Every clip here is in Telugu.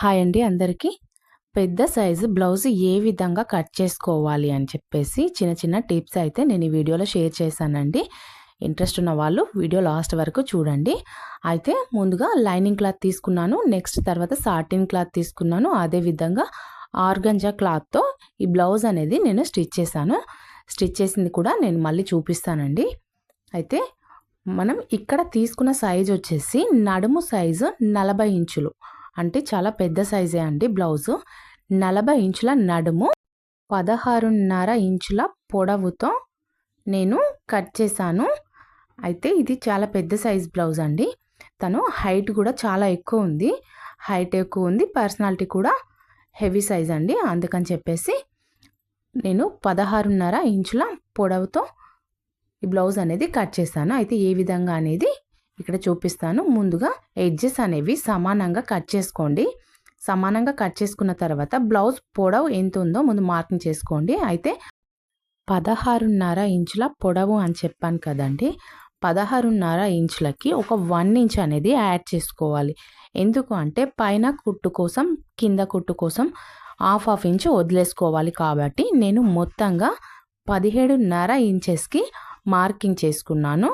హాయ్ అండి అందరికీ. పెద్ద సైజు బ్లౌజ్ ఏ విధంగా కట్ చేసుకోవాలి అని చెప్పేసి చిన్న చిన్న టిప్స్ అయితే నేను ఈ వీడియోలో షేర్ చేశానండి. ఇంట్రెస్ట్ ఉన్న వాళ్ళు వీడియో లాస్ట్ వరకు చూడండి. అయితే ముందుగా లైనింగ్ క్లాత్ తీసుకున్నాను. నెక్స్ట్ తర్వాత సాటిన్ క్లాత్ తీసుకున్నాను. అదేవిధంగా ఆర్గంజా క్లాత్తో ఈ బ్లౌజ్ అనేది నేను స్టిచ్ చేశాను. స్టిచ్ చేసింది కూడా నేను మళ్ళీ చూపిస్తానండి. అయితే మనం ఇక్కడ తీసుకున్న సైజ్ వచ్చేసి నడుము సైజు నలభై ఇంచులు. అంటే చాలా పెద్ద సైజే అండి బ్లౌజు. నలభై ఇంచుల నడుము పదహారున్నర ఇంచుల పొడవుతో నేను కట్ చేశాను. అయితే ఇది చాలా పెద్ద సైజ్ బ్లౌజ్ అండి. తను హైట్ కూడా చాలా ఎక్కువ ఉంది. హైట్ ఎక్కువ ఉంది పర్సనాలిటీ కూడా హెవీ సైజ్ అండి. అందుకని చెప్పేసి నేను పదహారున్నర ఇంచుల పొడవుతో ఈ బ్లౌజ్ అనేది కట్ చేశాను. అయితే ఏ విధంగా అనేది ఇక్కడ చూపిస్తాను. ముందుగా ఎడ్జెస్ అనేవి సమానంగా కట్ చేసుకోండి. సమానంగా కట్ చేసుకున్న తర్వాత బ్లౌజ్ పొడవు ఎంత ఉందో ముందు మార్కింగ్ చేసుకోండి. అయితే పదహారున్నర ఇంచుల పొడవు అని చెప్పాను కదండి. పదహారున్నర ఇంచులకి ఒక వన్ ఇంచ్ అనేది యాడ్ చేసుకోవాలి. ఎందుకు అంటే పైన కుట్టు కోసం కింద కుట్టు కోసం హాఫ్ హాఫ్ ఇంచ్ వదిలేసుకోవాలి కాబట్టి నేను మొత్తంగా పదిహేడున్నర ఇంచెస్కి మార్కింగ్ చేసుకున్నాను.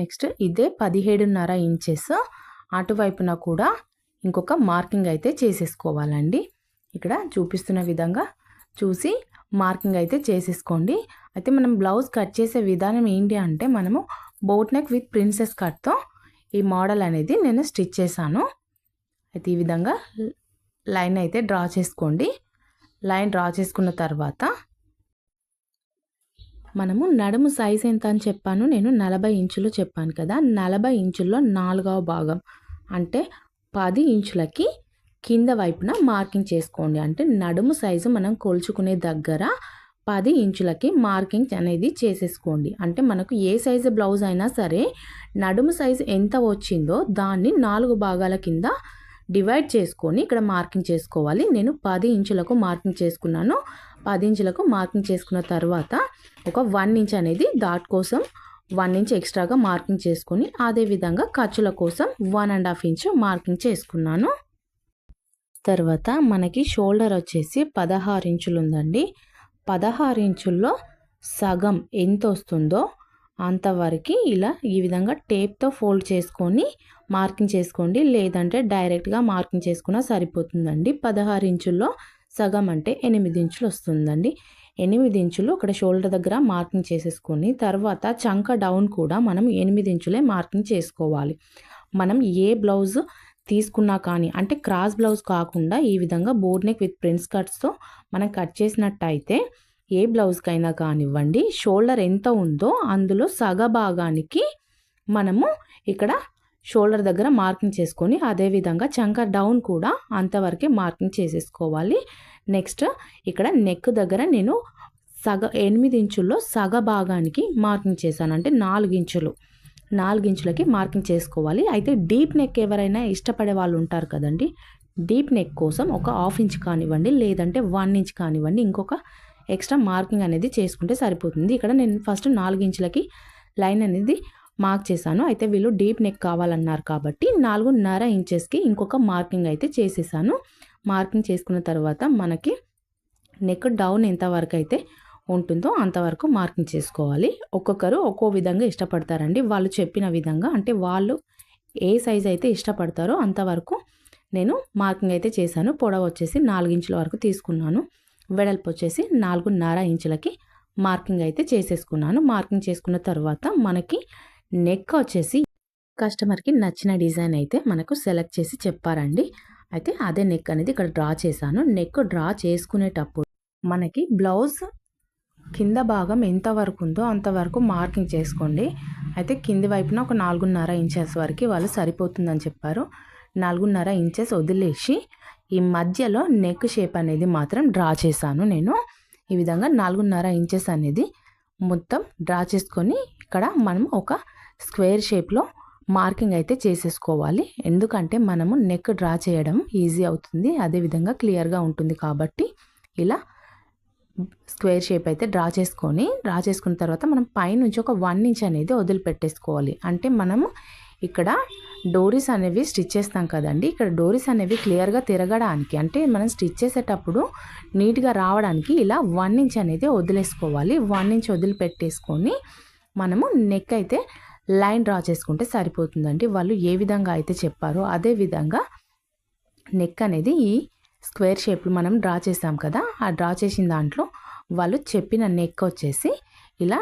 నెక్స్ట్ ఇదే పదిహేడున్నర ఇంచెస్ అటువైపున కూడా ఇంకొక మార్కింగ్ అయితే చేసేసుకోవాలండి. ఇక్కడ చూపిస్తున్న విధంగా చూసి మార్కింగ్ అయితే చేసేసుకోండి. అయితే మనం బ్లౌజ్ కట్ చేసే విధానం ఏంటి అంటే మనము బోట్ నెక్ విత్ ప్రిన్సెస్ కట్తో ఈ మోడల్ అనేది నేను స్టిచ్ చేశాను. అయితే ఈ విధంగా లైన్ అయితే డ్రా చేసుకోండి. లైన్ డ్రా చేసుకున్న తర్వాత మనము నడుము సైజ్ ఎంత అని చెప్పాను నేను నలభై ఇంచులు చెప్పాను కదా నలభై ఇంచుల్లో నాలుగవ భాగం. అంటే పది ఇంచులకి కింద వైపున మార్కింగ్ చేసుకోండి. అంటే నడుము సైజు మనం కొలుచుకునే దగ్గర పది ఇంచులకి మార్కింగ్ అనేది చేసేసుకోండి. అంటే మనకు ఏ సైజు బ్లౌజ్ అయినా సరే నడుము సైజు ఎంత వచ్చిందో దాన్ని నాలుగు భాగాల కింద డివైడ్ చేసుకొని ఇక్కడ మార్కింగ్ చేసుకోవాలి. నేను పది ఇంచులకు మార్కింగ్ చేసుకున్నాను. పది ఇంచులకు మార్కింగ్ చేసుకున్న తర్వాత ఒక వన్ ఇంచ్ అనేది డాట్ కోసం వన్ ఇంచ్ ఎక్స్ట్రాగా మార్కింగ్ చేసుకొని అదేవిధంగా ఖర్చుల కోసం one and half inch marking చేసుకున్నాను. తర్వాత మనకి షోల్డర్ వచ్చేసి పదహారు ఇంచులు ఉందండి. పదహారు ఇంచుల్లో సగం ఎంత వస్తుందో అంతవరకు ఇలా ఈ విధంగా టేప్తో ఫోల్డ్ చేసుకొని మార్కింగ్ చేసుకోండి. లేదంటే డైరెక్ట్గా మార్కింగ్ చేసుకున్నా సరిపోతుందండి. పదహారు ఇంచుల్లో సగం అంటే ఎనిమిది ఇంచులు వస్తుందండి. ఎనిమిది ఇంచులు అక్కడ షోల్డర్ దగ్గర మార్కింగ్ చేసేసుకొని తర్వాత చంక డౌన్ కూడా మనం ఎనిమిది ఇంచులే మార్కింగ్ చేసుకోవాలి. మనం ఏ బ్లౌజ్ తీసుకున్నా కానీ అంటే క్రాస్ బ్లౌజ్ కాకుండా ఈ విధంగా బోర్డ్ నెక్ విత్ ప్రిన్స్ కట్స్తో మనం కట్ చేసినట్టయితే ఏ బ్లౌజ్కైనా కానివ్వండి షోల్డర్ ఎంత ఉందో అందులో సగ భాగానికి మనము ఇక్కడ షోల్డర్ దగ్గర మార్కింగ్ చేసుకొని అదేవిధంగా చంక డౌన్ కూడా అంతవరకే మార్కింగ్ చేసేసుకోవాలి. నెక్స్ట్ ఇక్కడ నెక్ దగ్గర నేను సగ ఎనిమిది ఇంచుల్లో సగ భాగానికి మార్కింగ్ చేశాను. అంటే నాలుగు ఇంచులు నాలుగు ఇంచులకి మార్కింగ్ చేసుకోవాలి. అయితే డీప్ నెక్ ఎవరైనా ఇష్టపడే వాళ్ళు ఉంటారు కదండి డీప్ నెక్ కోసం ఒక హాఫ్ ఇంచ్ కానివ్వండి లేదంటే వన్ ఇంచ్ కానివ్వండి ఇంకొక ఎక్స్ట్రా మార్కింగ్ అనేది చేసుకుంటే సరిపోతుంది. ఇక్కడ నేను ఫస్ట్ నాలుగు ఇంచులకి లైన్ అనేది మార్క్ చేశాను. అయితే వీళ్ళు డీప్ నెక్ కావాలన్నారు కాబట్టి నాలుగున్నర ఇంచెస్కి ఇంకొక మార్కింగ్ అయితే చేసేసాను. మార్కింగ్ చేసుకున్న తర్వాత మనకి నెక్ డౌన్ ఎంతవరకు అయితే ఉంటుందో అంతవరకు మార్కింగ్ చేసుకోవాలి. ఒక్కొక్కరు ఒక్కో విధంగా ఇష్టపడతారండి. వాళ్ళు చెప్పిన విధంగా అంటే వాళ్ళు ఏ సైజ్ అయితే ఇష్టపడతారో అంతవరకు నేను మార్కింగ్ అయితే చేశాను. పొడవ వచ్చేసి నాలుగు ఇంచుల వరకు తీసుకున్నాను. వెడల్పు వచ్చేసి నాలుగున్నర ఇంచులకి మార్కింగ్ అయితే చేసేసుకున్నాను. మార్కింగ్ చేసుకున్న తర్వాత మనకి నెక్ వచ్చేసి కస్టమర్కి నచ్చిన డిజైన్ అయితే మనకు సెలెక్ట్ చేసి చెప్పారండి. అయితే అదే నెక్ అనేది ఇక్కడ డ్రా చేశాను. నెక్ డ్రా చేసుకునేటప్పుడు మనకి బ్లౌజ్ కింద భాగం ఎంత వరకు ఉందో అంతవరకు మార్కింగ్ చేసుకోండి. అయితే కింది వైపున ఒక నాలుగున్నర ఇంచెస్ వరకు వాళ్ళు సరిపోతుందని చెప్పారు. నాలుగున్నర ఇంచెస్ వదిలేసి ఈ మధ్యలో నెక్ షేప్ అనేది మాత్రం డ్రా చేశాను నేను. ఈ విధంగా నాలుగున్నర ఇంచెస్ అనేది మొత్తం డ్రా చేసుకొని ఇక్కడ మనం ఒక స్క్వేర్ షేప్లో మార్కింగ్ అయితే చేసేసుకోవాలి. ఎందుకంటే మనము నెక్ డ్రా చేయడం ఈజీ అవుతుంది. అదేవిధంగా క్లియర్గా ఉంటుంది కాబట్టి ఇలా స్క్వేర్ షేప్ అయితే డ్రా చేసుకొని డ్రా చేసుకున్న తర్వాత మనం పైనుంచి ఒక వన్ ఇంచ్ అనేది వదిలిపెట్టేసుకోవాలి. అంటే మనము ఇక్కడ డోరీస్ అనేవి స్టిచ్ చేస్తాం కదండి. ఇక్కడ డోరీస్ అనేవి క్లియర్గా తిరగడానికి అంటే మనం స్టిచ్ చేసేటప్పుడు నీట్గా రావడానికి ఇలా వన్ ఇంచ్ అనేది వదిలేసుకోవాలి. వన్ ఇంచ్ వదిలిపెట్టేసుకొని మనము నెక్ అయితే లైన్ డ్రా చేసుకుంటే సరిపోతుందండి. వాళ్ళు ఏ విధంగా అయితే చెప్పారో అదే విధంగా నెక్ అనేది ఈ స్క్వేర్ షేప్లు మనం డ్రా చేసాం కదా ఆ డ్రా చేసిన దాంట్లో వాళ్ళు చెప్పిన నెక్ వచ్చేసి ఇలా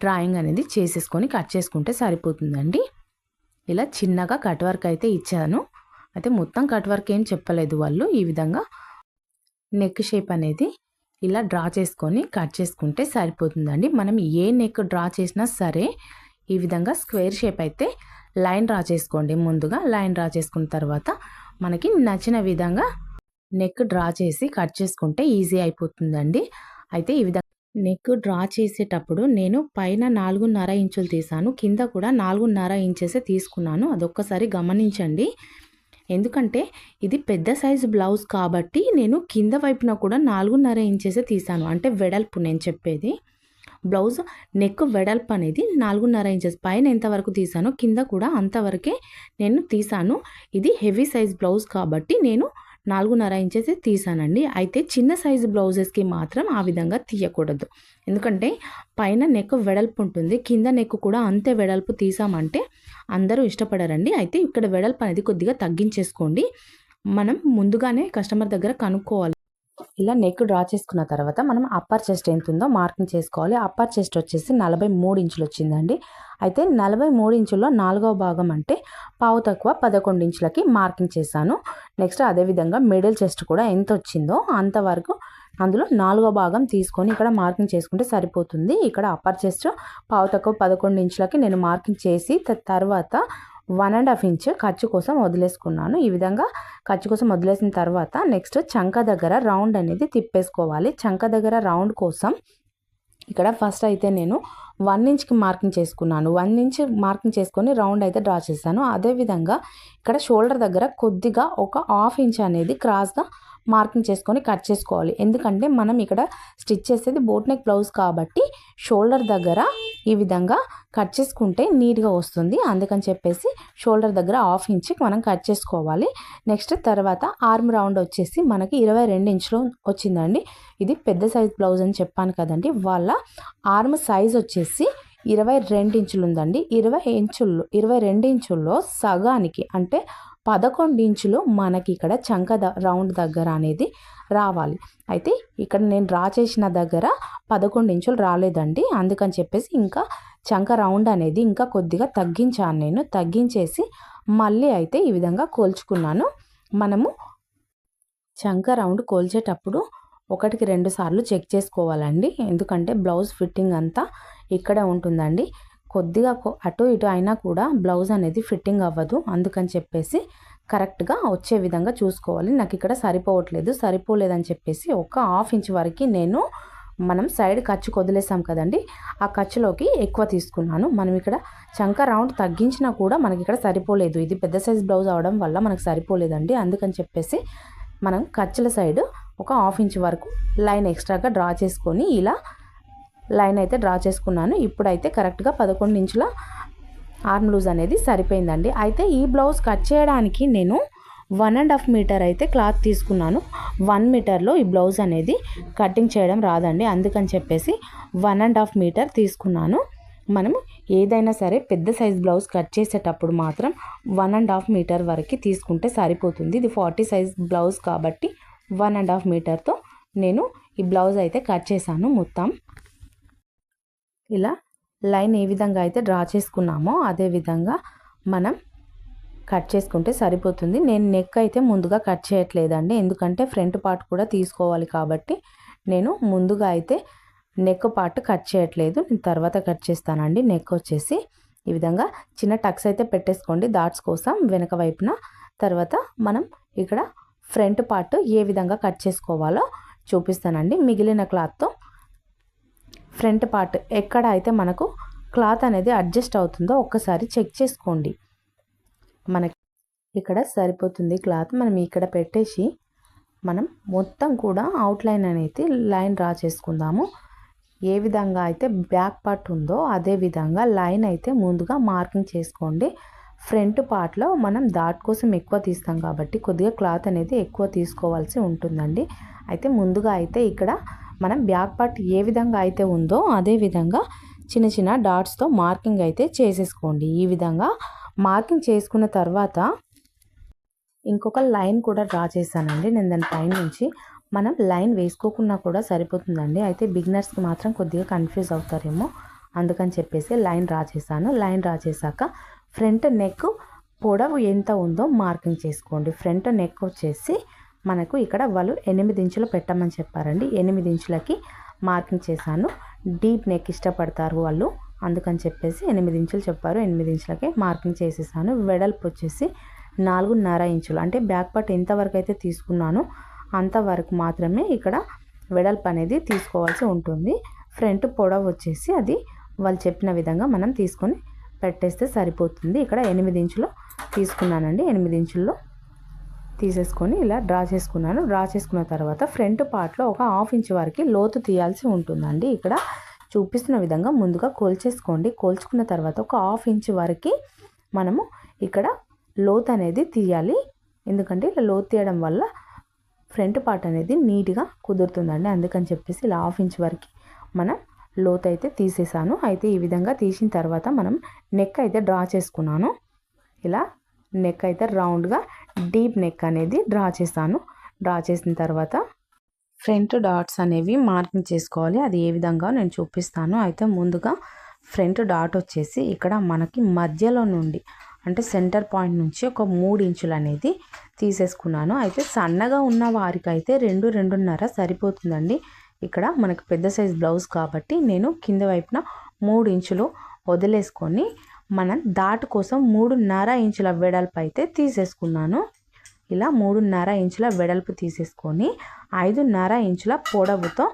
డ్రాయింగ్ అనేది చేసేసుకొని కట్ చేసుకుంటే సరిపోతుందండి. ఇలా చిన్నగా కట్ వర్క్ అయితే ఇచ్చాను. అయితే మొత్తం కట్ వర్క్ ఏం చెప్పలేదు వాళ్ళు. ఈ విధంగా నెక్ షేప్ అనేది ఇలా డ్రా చేసుకొని కట్ చేసుకుంటే సరిపోతుందండి. మనం ఏ నెక్ డ్రా చేసినా సరే ఈ విధంగా స్క్వేర్ షేప్ అయితే లైన్ డ్రా చేసుకోండి. ముందుగా లైన్ డ్రా చేసుకున్న తర్వాత మనకి నచ్చిన విధంగా నెక్ డ్రా చేసి కట్ చేసుకుంటే ఈజీ అయిపోతుందండి. అయితే ఈ విధంగా నెక్ డ్రా చేసేటప్పుడు నేను పైన నాలుగున్నర ఇంచులు తీసాను. కింద కూడా నాలుగున్నర ఇంచెసే తీసుకున్నాను. అదొక్కసారి గమనించండి. ఎందుకంటే ఇది పెద్ద సైజు బ్లౌజ్ కాబట్టి నేను కింద వైపున కూడా నాలుగున్నర ఇంచెసే తీసాను అంటే వెడల్పు నేను చెప్పేది. బ్లౌజ్ నెక్ వెడల్పు అనేది నాలుగున్నర ఇంచెస్. పైన ఎంతవరకు తీసానో కింద కూడా అంతవరకే నేను తీసాను ఇది హెవీ సైజ్ బ్లౌజ్ కాబట్టి నేను నాలుగున్నర ఇంచెస్ తీసానండి. అయితే చిన్న సైజు బ్లౌజెస్కి మాత్రం ఆ విధంగా తీయకూడదు. ఎందుకంటే పైన నెక్ వెడల్పు ఉంటుంది. కింద నెక్ కూడా అంతే వెడల్పు తీసామంటే అందరూ ఇష్టపడరండి. అయితే ఇక్కడ వెడల్పు అనేది కొద్దిగా తగ్గించేసుకోండి. మనం ముందుగానే కస్టమర్ దగ్గర కనుక్కోవాలి. ఇలా నెక్ డ్రా చేసుకున్న తర్వాత మనం అప్పర్ చెస్ట్ ఎంత ఉందో మార్కింగ్ చేసుకోవాలి. అప్పర్ చెస్ట్ వచ్చేసి నలభై మూడు ఇంచులు వచ్చిందండి. అయితే నలభై మూడు ఇంచుల్లో నాలుగవ భాగం అంటే పావు తక్కువ పదకొండు ఇంచులకి మార్కింగ్ చేశాను. నెక్స్ట్ అదేవిధంగా మిడిల్ చెస్ట్ కూడా ఎంత వచ్చిందో అంతవరకు అందులో నాలుగో భాగం తీసుకొని ఇక్కడ మార్కింగ్ చేసుకుంటే సరిపోతుంది. ఇక్కడ అప్పర్ చెస్ట్ పావు తక్కువ పదకొండు ఇంచులకి నేను మార్కింగ్ చేసి తర్వాత వన్ అండ్ హాఫ్ ఇంచ్ ఖర్చు కోసం వదిలేసుకున్నాను. ఈ విధంగా ఖర్చు కోసం వదిలేసిన తర్వాత నెక్స్ట్ చంక దగ్గర రౌండ్ అనేది తిప్పేసుకోవాలి. చంక దగ్గర రౌండ్ కోసం ఇక్కడ ఫస్ట్ అయితే నేను వన్ ఇంచ్కి మార్కింగ్ చేసుకున్నాను. వన్ ఇంచ్ మార్కింగ్ చేసుకొని రౌండ్ అయితే డ్రా చేశాను. అదేవిధంగా ఇక్కడ షోల్డర్ దగ్గర కొద్దిగా ఒక హాఫ్ ఇంచ్ అనేది క్రాస్గా మార్కింగ్ చేసుకొని కట్ చేసుకోవాలి. ఎందుకంటే మనం ఇక్కడ స్టిచ్ చేసేది బోట్ నెక్ బ్లౌజ్ కాబట్టి షోల్డర్ దగ్గర ఈ విధంగా కట్ చేసుకుంటే నీట్గా వస్తుంది. అందుకని చెప్పేసి షోల్డర్ దగ్గర హాఫ్ ఇంచ్కి మనం కట్ చేసుకోవాలి. నెక్స్ట్ తర్వాత ఆర్మ్ రౌండ్ వచ్చేసి మనకి ఇరవై రెండు ఇంచులు వచ్చిందండి. ఇది పెద్ద సైజ్ బ్లౌజ్ అని చెప్పాను కదండి. వాళ్ళ ఆర్మ్ సైజ్ వచ్చేసి ఇరవై రెండు ఇంచులు ఉందండి. ఇరవై ఇంచుల్లో ఇరవై రెండు ఇంచుల్లో సగానికి అంటే పదకొండు ఇంచులు మనకి ఇక్కడ చంక ద రౌండ్ దగ్గర అనేది రావాలి. అయితే ఇక్కడ నేను డ్రా చేసిన దగ్గర పదకొండు ఇంచులు రాలేదండి. అందుకని చెప్పేసి ఇంకా చంక రౌండ్ అనేది ఇంకా కొద్దిగా తగ్గించాను నేను. తగ్గించేసి మళ్ళీ అయితే ఈ విధంగా కోల్చుకున్నాను. మనము చంక రౌండ్ కోల్చేటప్పుడు ఒకటికి రెండు సార్లు చెక్ చేసుకోవాలండి. ఎందుకంటే బ్లౌజ్ ఫిట్టింగ్ అంతా ఇక్కడే ఉంటుందండి. కొద్దిగా అటు ఇటు అయినా కూడా బ్లౌజ్ అనేది ఫిట్టింగ్ అవ్వదు. అందుకని చెప్పేసి కరెక్ట్గా వచ్చే విధంగా చూసుకోవాలి. నాకు ఇక్కడ సరిపోవట్లేదు. సరిపోలేదని చెప్పేసి ఒక హాఫ్ ఇంచ్ వరకు నేను మనం సైడ్ ఖర్చు వదిలేసాం కదండి. ఆ ఖర్చులోకి ఎక్కువ తీసుకున్నాను. మనం ఇక్కడ చంక రౌండ్ తగ్గించినా కూడా మనకి ఇక్కడ సరిపోలేదు. ఇది పెద్ద సైజ్ బ్లౌజ్ అవడం వల్ల మనకు సరిపోలేదండి. అందుకని చెప్పేసి మనం ఖర్చుల సైడ్ ఒక హాఫ్ ఇంచ్ వరకు లైన్ ఎక్స్ట్రాగా డ్రా చేసుకొని ఇలా లైన్ అయితే డ్రా చేసుకున్నాను. ఇప్పుడైతే కరెక్ట్గా పదకొండు ఇంచుల ఆర్మ్ లూజ్ అనేది సరిపోయిందండి. అయితే ఈ బ్లౌజ్ కట్ చేయడానికి నేను వన్ అండ్ హాఫ్ మీటర్ అయితే క్లాత్ తీసుకున్నాను. వన్ మీటర్లో ఈ బ్లౌజ్ అనేది కటింగ్ చేయడం రాదండి. అందుకని చెప్పేసి వన్ అండ్ హాఫ్ మీటర్ తీసుకున్నాను. మనం ఏదైనా సరే పెద్ద సైజ్ బ్లౌజ్ కట్ చేసేటప్పుడు మాత్రం వన్ అండ్ హాఫ్ మీటర్ వరకు తీసుకుంటే సరిపోతుంది. ఇది ఫార్టీ సైజ్ బ్లౌజ్ కాబట్టి వన్ అండ్ హాఫ్ మీటర్తో నేను ఈ బ్లౌజ్ అయితే కట్ చేశాను మొత్తం. ఇలా లైన్ ఏ విధంగా అయితే డ్రా చేసుకున్నామో అదే విధంగా మనం కట్ చేసుకుంటే సరిపోతుంది. నేను నెక్ అయితే ముందుగా కట్ చేయట్లేదండి. ఎందుకంటే ఫ్రంట్ పార్ట్ కూడా తీసుకోవాలి కాబట్టి నేను ముందుగా అయితే నెక్ పార్ట్ కట్ చేయట్లేదు. నేను తర్వాత కట్ చేస్తానండి. నెక్ వచ్చేసి ఈ విధంగా చిన్న టక్స్ అయితే పెట్టేసుకోండి దాట్స్ కోసం వెనక వైపున. తర్వాత మనం ఇక్కడ ఫ్రంట్ పార్ట్ ఏ విధంగా కట్ చేసుకోవాలో చూపిస్తానండి. మిగిలిన క్లాత్తో ఫ్రంట్ పార్ట్ ఎక్కడ అయితే మనకు క్లాత్ అనేది అడ్జస్ట్ అవుతుందో ఒక్కసారి చెక్ చేసుకోండి. మనకి ఇక్కడ సరిపోతుంది క్లాత్. మనం ఇక్కడ పెట్టేసి మనం మొత్తం కూడా అవుట్లైన్ అనేది లైన్ డ్రా చేసుకుందాము. ఏ విధంగా అయితే బ్యాక్ పార్ట్ ఉందో అదే విధంగా లైన్ అయితే ముందుగా మార్కింగ్ చేసుకోండి. ఫ్రంట్ పార్ట్లో మనం దాట్ కోసం ఎక్కువ తీస్తాం కాబట్టి కొద్దిగా క్లాత్ అనేది ఎక్కువ తీసుకోవాల్సి ఉంటుందండి. అయితే ముందుగా అయితే ఇక్కడ మనం బ్యాక్ పార్ట్ ఏ విధంగా అయితే ఉందో అదే విధంగా చిన్న చిన్న డాట్స్తో మార్కింగ్ అయితే చేసేసుకోండి. ఈ విధంగా మార్కింగ్ చేసుకున్న తర్వాత ఇంకొక లైన్ కూడా డ్రా చేశానండి. నేను దాని పైన నుంచి మనం లైన్ వేసుకోకుండా కూడా సరిపోతుందండి. అయితే బిగినర్స్కి మాత్రం కొద్దిగా కన్ఫ్యూజ్ అవుతారేమో అందుకని చెప్పేసి లైన్ డ్రా చేశాను. లైన్ డ్రా చేశాక ఫ్రంట్ నెక్ పొడవు ఎంత ఉందో మార్కింగ్ చేసుకోండి. ఫ్రంట్ నెక్ వచ్చేసి మనకు ఇక్కడ వాళ్ళు ఎనిమిది ఇంచులు పెట్టమని చెప్పారండి. ఎనిమిది ఇంచులకి మార్కింగ్ చేశాను. డీప్ నెక్ ఇష్టపడతారు వాళ్ళు. అందుకని చెప్పేసి ఎనిమిది ఇంచులు చెప్పారు. ఎనిమిది ఇంచులకే మార్కింగ్ చేసేసాను. వెడల్పు వచ్చేసి నాలుగున్నర ఇంచులు. అంటే బ్యాక్ పార్ట్ ఎంతవరకు అయితే తీసుకున్నానో. అంతవరకు మాత్రమే ఇక్కడ వెడల్పు అనేది తీసుకోవాల్సి ఉంటుంది. ఫ్రంట్ పొడవు వచ్చేసి అది వాళ్ళు చెప్పిన విధంగా మనం తీసుకొని పెట్టేస్తే సరిపోతుంది. ఇక్కడ ఎనిమిది ఇంచులు తీసుకున్నానండి. ఎనిమిది ఇంచుల్లో తీసేసుకొని ఇలా డ్రా చేసుకున్నాను. డ్రా చేసుకున్న తర్వాత ఫ్రంట్ పార్ట్లో ఒక హాఫ్ ఇంచ్ వరకు లోతు తీయాల్సి ఉంటుందండి. ఇక్కడ చూపిస్తున్న విధంగా ముందుగా కోల్చేసుకోండి. కోల్చుకున్న తర్వాత ఒక హాఫ్ ఇంచ్ వరకు మనము ఇక్కడ లోత్ అనేది తీయాలి. ఎందుకంటే ఇలా లోతు తీయడం వల్ల ఫ్రంట్ పార్ట్ అనేది నీట్గా కుదురుతుందండి. అందుకని చెప్పేసి ఇలా హాఫ్ ఇంచ్ వరకు మనం లోత్ అయితే తీసేసాను. అయితే ఈ విధంగా తీసిన తర్వాత మనం నెక్ అయితే డ్రా చేసుకున్నాను. ఇలా నెక్ అయితే రౌండ్గా డీప్ నెక్ అనేది డ్రా చేస్తాను. డ్రా చేసిన తర్వాత ఫ్రంట్ డాట్స్ అనేవి మార్కింగ్ చేసుకోవాలి. అది ఏ విధంగా నేను చూపిస్తాను. అయితే ముందుగా ఫ్రంట్ డాట్ వచ్చేసి ఇక్కడ మనకి మధ్యలో నుండి అంటే సెంటర్ పాయింట్ నుంచి ఒక మూడు ఇంచులు అనేది తీసేసుకున్నాను. అయితే సన్నగా ఉన్న వారికైతే రెండు రెండున్నర సరిపోతుందండి. ఇక్కడ మనకు పెద్ద సైజ్ బ్లౌజ్ కాబట్టి నేను కింద వైపున మూడు ఇంచులు వదిలేసుకొని మనం దాటు కోసం మూడున్నర ఇంచుల వెడల్పు అయితే తీసేసుకున్నాను. ఇలా మూడున్నర ఇంచుల వెడల్పు తీసేసుకొని ఐదున్నర ఇంచుల పొడవుతో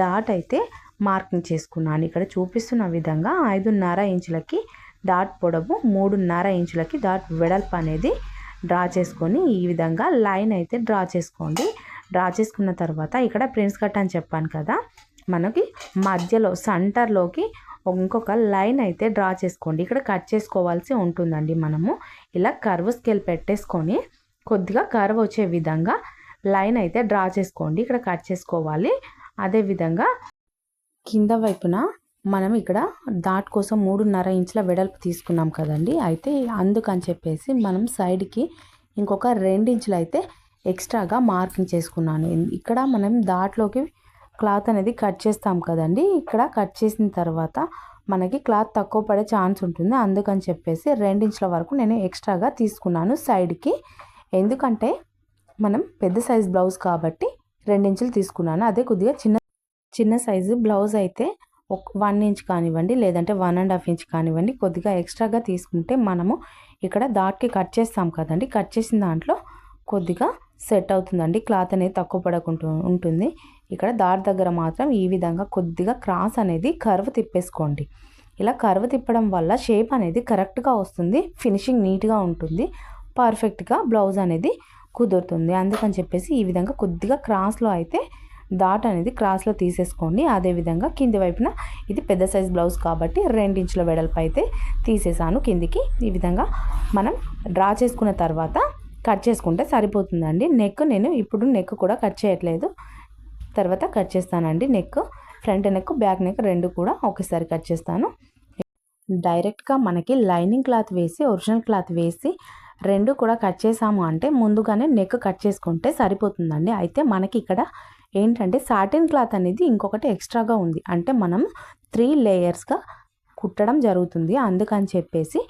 డాట్ అయితే మార్కింగ్ చేసుకున్నాను. ఇక్కడ చూపిస్తున్న విధంగా ఐదున్నర ఇంచులకి డాట్ పొడవు మూడున్నర ఇంచులకి డాట్ వెడల్పు అనేది డ్రా చేసుకొని ఈ విధంగా లైన్ అయితే డ్రా చేసుకోండి. డ్రా చేసుకున్న తర్వాత ఇక్కడ ప్రిన్స్ కట్ అని చెప్పాను కదా మనకి మధ్యలో సెంటర్లోకి ఇంకొక లైన్ అయితే డ్రా చేసుకోండి. ఇక్కడ కట్ చేసుకోవాల్సి ఉంటుందండి మనము. ఇలా కర్వ్ స్కేల్ పెట్టేసుకొని కొద్దిగా కర్వ్ వచ్చే విధంగా లైన్ అయితే డ్రా చేసుకోండి. ఇక్కడ కట్ చేసుకోవాలి. అదేవిధంగా కింద వైపున మనం ఇక్కడ దాట్ కోసం మూడున్నర ఇంచుల వెడల్పు తీసుకున్నాం కదండి. అయితే అందుకని చెప్పేసి మనం సైడ్కి ఇంకొక ఇంచులు అయితే ఎక్స్ట్రాగా మార్కింగ్ చేసుకున్నాను. ఇక్కడ మనం దాట్లోకి క్లాత్ అనేది కట్ చేస్తాం కదండి. ఇక్కడ కట్ చేసిన తర్వాత మనకి క్లాత్ తక్కువ పడే ఛాన్స్ ఉంటుంది. అందుకని చెప్పేసి రెండించుల వరకు నేను ఎక్స్ట్రాగా తీసుకున్నాను సైడ్కి. ఎందుకంటే మనం పెద్ద సైజ్ బ్లౌజ్ కాబట్టి ఇంచులు తీసుకున్నాను. అదే కొద్దిగా చిన్న చిన్న సైజు బ్లౌజ్ అయితే ఒక వన్ ఇంచ్ కానివ్వండి లేదంటే వన్ అండ్ హాఫ్ ఇంచ్ కానివ్వండి కొద్దిగా ఎక్స్ట్రాగా తీసుకుంటే మనము ఇక్కడ దాట్కి కట్ చేస్తాం కదండి. కట్ చేసిన దాంట్లో కొద్దిగా సెట్ అవుతుందండి. క్లాత్ అనేది తక్కువ పడకుండా ఉంటుంది. ఇక్కడ దారి దగ్గర మాత్రం ఈ విధంగా కొద్దిగా క్రాస్ అనేది కర్వ్ తిప్పేసుకోండి. ఇలా కర్వ్ తిప్పడం వల్ల షేప్ అనేది కరెక్ట్గా వస్తుంది ఫినిషింగ్ నీట్గా ఉంటుంది పర్ఫెక్ట్గా బ్లౌజ్ అనేది కుదురుతుంది. అందుకని చెప్పేసి ఈ విధంగా కొద్దిగా క్రాస్లో అయితే దాట్ అనేది క్రాస్లో తీసేసుకోండి. అదేవిధంగా కింది వైపున ఇది పెద్ద సైజ్ బ్లౌజ్ కాబట్టి రెండించుల వెడల్పు అయితే తీసేసాను కిందికి. ఈ విధంగా మనం డ్రా చేసుకున్న తర్వాత కట్ చేసుకుంటే సరిపోతుందండి. నెక్ నేను ఇప్పుడు నెక్ కూడా కట్ చేయట్లేదు. తర్వాత కట్ చేస్తానండి neck. Front neck back neck రెండు కూడా ఒకేసారి కట్ చేస్తాను. డైరెక్ట్గా మనకి లైనింగ్ క్లాత్ వేసి ఒరిజినల్ క్లాత్ వేసి రెండు కూడా కట్ చేసాము అంటే ముందుగానే నెక్ కట్ చేసుకుంటే సరిపోతుందండి. అయితే మనకి ఇక్కడ ఏంటంటే సాటిన్ క్లాత్ అనేది ఇంకొకటి ఎక్స్ట్రాగా ఉంది. అంటే మనం త్రీ లేయర్స్గా కుట్టడం జరుగుతుంది. అందుకని చెప్పేసి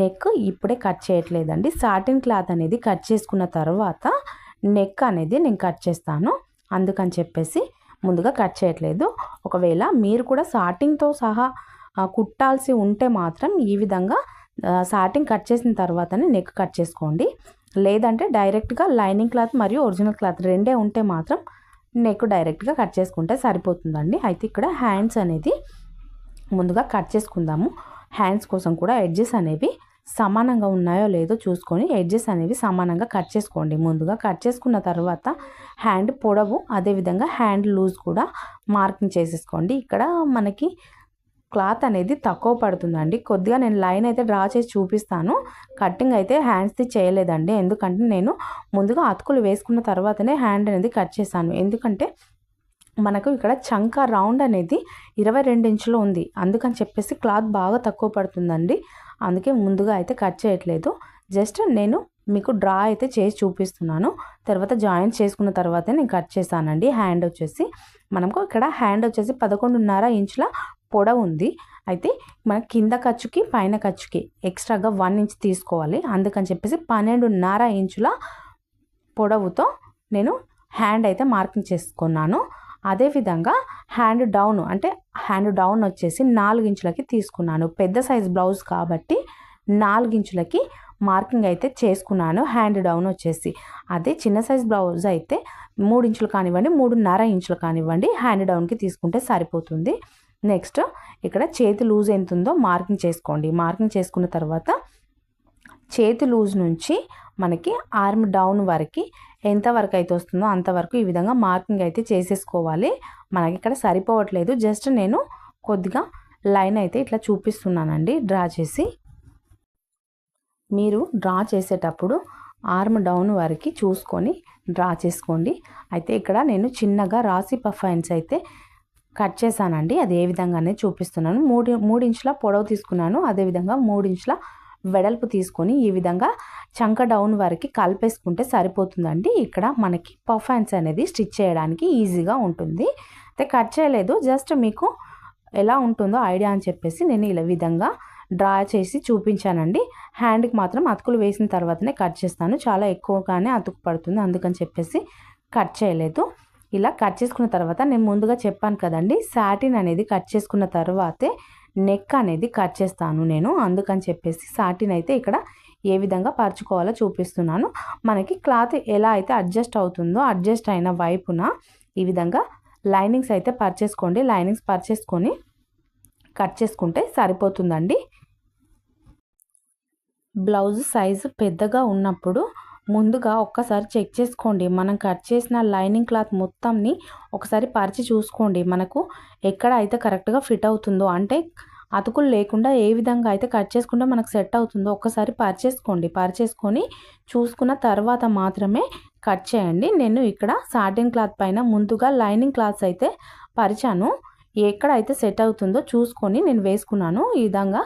నెక్ ఇప్పుడే కట్ చేయట్లేదండి. సాటిన్ క్లాత్ అనేది కట్ చేసుకున్న తర్వాత నెక్ అనేది నేను కట్ చేస్తాను. అందుకని చెప్పేసి ముందుగా కట్ చేయట్లేదు. ఒకవేళ మీరు కూడా సాటింగ్తో సహా కుట్టాల్సి ఉంటే మాత్రం ఈ విధంగా సాటింగ్ కట్ చేసిన తర్వాతనే నెక్ కట్ చేసుకోండి. లేదంటే డైరెక్ట్గా లైనింగ్ క్లాత్ మరియు ఒరిజినల్ క్లాత్ రెండే ఉంటే మాత్రం నెక్ డైరెక్ట్గా కట్ చేసుకుంటే సరిపోతుందండి. అయితే ఇక్కడ హ్యాండ్స్ అనేది ముందుగా కట్ చేసుకుందాము. హ్యాండ్స్ కోసం కూడా ఎడ్జెస్ అనేవి సమానంగా ఉన్నాయో లేదో చూసుకొని ఎడ్జెస్ అనేవి సమానంగా కట్ చేసుకోండి. ముందుగా కట్ చేసుకున్న తర్వాత హ్యాండ్ పొడవు అదేవిధంగా హ్యాండ్ లూజ్ కూడా మార్కింగ్ చేసేసుకోండి. ఇక్కడ మనకి క్లాత్ అనేది తక్కువ పడుతుందండి. కొద్దిగా నేను లైన్ అయితే డ్రా చేసి చూపిస్తాను. కటింగ్ అయితే హ్యాండ్స్ది చేయలేదండి. ఎందుకంటే నేను ముందుగా అతుకులు వేసుకున్న తర్వాతనే హ్యాండ్ అనేది కట్ చేశాను. ఎందుకంటే మనకు ఇక్కడ చంక రౌండ్ అనేది ఇరవై రెండు ఇంచులు ఉంది. అందుకని చెప్పేసి క్లాత్ బాగా తక్కువ పడుతుందండి. అందుకే ముందుగా అయితే కట్ చేయట్లేదు. జస్ట్ నేను మీకు డ్రా అయితే చేసి చూపిస్తున్నాను. తర్వాత జాయింట్ చేసుకున్న తర్వాత నేను కట్ చేశానండి. హ్యాండ్ వచ్చేసి మనకు ఇక్కడ హ్యాండ్ వచ్చేసి పదకొండున్నర ఇంచుల పొడవు ఉంది. అయితే మన కింద ఖర్చుకి పైన ఖర్చుకి ఎక్స్ట్రాగా వన్ ఇంచ్ తీసుకోవాలి. అందుకని చెప్పేసి పన్నెండున్నర ఇంచుల పొడవుతో నేను హ్యాండ్ అయితే మార్కింగ్ చేసుకున్నాను. అదేవిధంగా హ్యాండ్ డౌన్ అంటే హ్యాండ్ డౌన్ వచ్చేసి నాలుగించులకి తీసుకున్నాను. పెద్ద సైజ్ బ్లౌజ్ కాబట్టి నాలుగించులకి మార్కింగ్ అయితే చేసుకున్నాను. హ్యాండ్ డౌన్ వచ్చేసి అదే చిన్న సైజ్ బ్లౌజ్ అయితే మూడు ఇంచులు కానివ్వండి మూడున్నర ఇంచులు కానివ్వండి హ్యాండ్ డౌన్కి తీసుకుంటే సరిపోతుంది. నెక్స్ట్ ఇక్కడ చేతి లూజ్ ఎంత ఉందో మార్కింగ్ చేసుకోండి. మార్కింగ్ చేసుకున్న తర్వాత చేతి లూజ్ నుంచి మనకి ఆర్మ్ డౌన్ వరకు ఎంతవరకు అయితే వస్తుందో అంతవరకు ఈ విధంగా మార్కింగ్ అయితే చేసేసుకోవాలి. మనకి ఇక్కడ సరిపోవట్లేదు. జస్ట్ నేను కొద్దిగా లైన్ అయితే ఇట్లా చూపిస్తున్నానండి. డ్రా చేసి మీరు డ్రా చేసేటప్పుడు ఆర్మ్ డౌన్ వరకు చూసుకొని డ్రా చేసుకోండి. అయితే ఇక్కడ నేను చిన్నగా రాసి పఫైన్స్ అయితే కట్ చేశానండి. అది ఏ విధంగానే చూపిస్తున్నాను. మూడు మూడించుల పొడవు తీసుకున్నాను. అదేవిధంగా మూడు ఇంచుల వెడల్పు తీసుకొని ఈ విధంగా చంక డౌన్ వరకు కలిపేసుకుంటే సరిపోతుందండి. ఇక్కడ మనకి పర్ఫాన్స్ అనేది స్టిచ్ చేయడానికి ఈజీగా ఉంటుంది. అయితే కట్ చేయలేదు. జస్ట్ మీకు ఎలా ఉంటుందో ఐడియా అని చెప్పేసి నేను ఇలా విధంగా డ్రా చేసి చూపించానండి. హ్యాండ్కి మాత్రం అతుకులు వేసిన తర్వాతనే కట్ చేస్తాను. చాలా ఎక్కువగానే అతుకు పడుతుంది. అందుకని చెప్పేసి కట్ చేయలేదు. ఇలా కట్ చేసుకున్న తర్వాత నేను ముందుగా చెప్పాను కదండి సాటిన్ అనేది కట్ చేసుకున్న తర్వాతే నెక్ అనేది కట్ చేస్తాను నేను. అందుకని చెప్పేసి సాటిన్ అయితే ఇక్కడ ఏ విధంగా పరుచుకోవాలో చూపిస్తున్నాను. మనకి క్లాత్ ఎలా అయితే అడ్జస్ట్ అవుతుందో అడ్జస్ట్ అయిన వైపున ఈ విధంగా లైనింగ్స్ అయితే పర్చేసుకోండి. లైనింగ్స్ పర్చేసుకొని కట్ చేసుకుంటే సరిపోతుందండి. బ్లౌజ్ సైజు పెద్దగా ఉన్నప్పుడు ముందుగా ఒక్కసారి చెక్ చేసుకోండి. మనం కట్ చేసిన లైనింగ్ క్లాత్ మొత్తంని ఒకసారి పరిచి చూసుకోండి. మనకు ఎక్కడ అయితే కరెక్ట్గా ఫిట్ అవుతుందో అంటే అతుకులు లేకుండా ఏ విధంగా అయితే కట్ చేసుకుంటే మనకు సెట్ అవుతుందో ఒక్కసారి పరిచేసుకోండి. పరిచేసుకొని చూసుకున్న తర్వాత మాత్రమే కట్ చేయండి. నేను ఇక్కడ సాటిన్ క్లాత్ పైన ముందుగా లైనింగ్ క్లాత్స్ అయితే పరిచాను. ఎక్కడ అయితే సెట్ అవుతుందో చూసుకొని నేను వేసుకున్నాను. ఈ విధంగా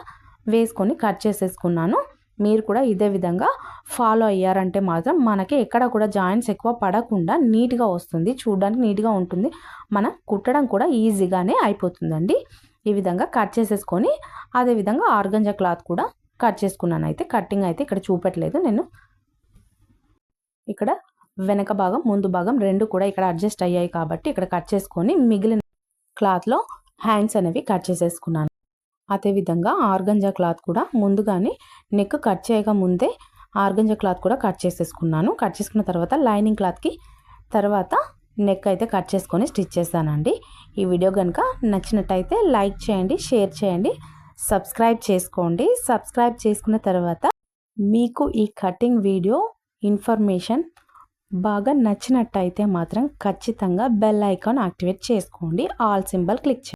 వేసుకొని కట్ చేసేసుకున్నాను. మీరు కూడా ఇదే విధంగా ఫాలో అయ్యారంటే మాత్రం మనకి ఎక్కడ కూడా జాయింట్స్ ఎక్కువ పడకుండా నీట్గా వస్తుంది. చూడడానికి నీట్గా ఉంటుంది. మనం కుట్టడం కూడా ఈజీగానే అయిపోతుందండి. ఈ విధంగా కట్ చేసేసుకొని అదేవిధంగా ఆర్గంజా క్లాత్ కూడా కట్ చేసుకున్నాను. అయితే కట్టింగ్ అయితే ఇక్కడ చూపెట్టలేదు నేను. ఇక్కడ వెనక భాగం ముందు భాగం రెండు కూడా ఇక్కడ అడ్జస్ట్ అయ్యాయి కాబట్టి ఇక్కడ కట్ చేసుకొని మిగిలిన క్లాత్లో హ్యాండ్స్ అనేవి కట్ చేసేసుకున్నాను. అదేవిధంగా ఆర్గంజా క్లాత్ కూడా ముందుగానే నెక్ కట్ చేయక ముందే ఆర్గంజా క్లాత్ కూడా కట్ చేసేసుకున్నాను. కట్ చేసుకున్న తర్వాత లైనింగ్ క్లాత్కి తర్వాత నెక్ అయితే కట్ చేసుకొని స్టిచ్ చేశానండి. ఈ వీడియో కనుక నచ్చినట్టయితే లైక్ చేయండి షేర్ చేయండి సబ్స్క్రైబ్ చేసుకోండి. సబ్స్క్రైబ్ చేసుకున్న తర్వాత మీకు ఈ కటింగ్ వీడియో ఇన్ఫర్మేషన్ బాగా నచ్చినట్టయితే మాత్రం ఖచ్చితంగా బెల్ ఐకాన్ యాక్టివేట్ చేసుకోండి. ఆల్ సింబల్ క్లిక్ చేయండి.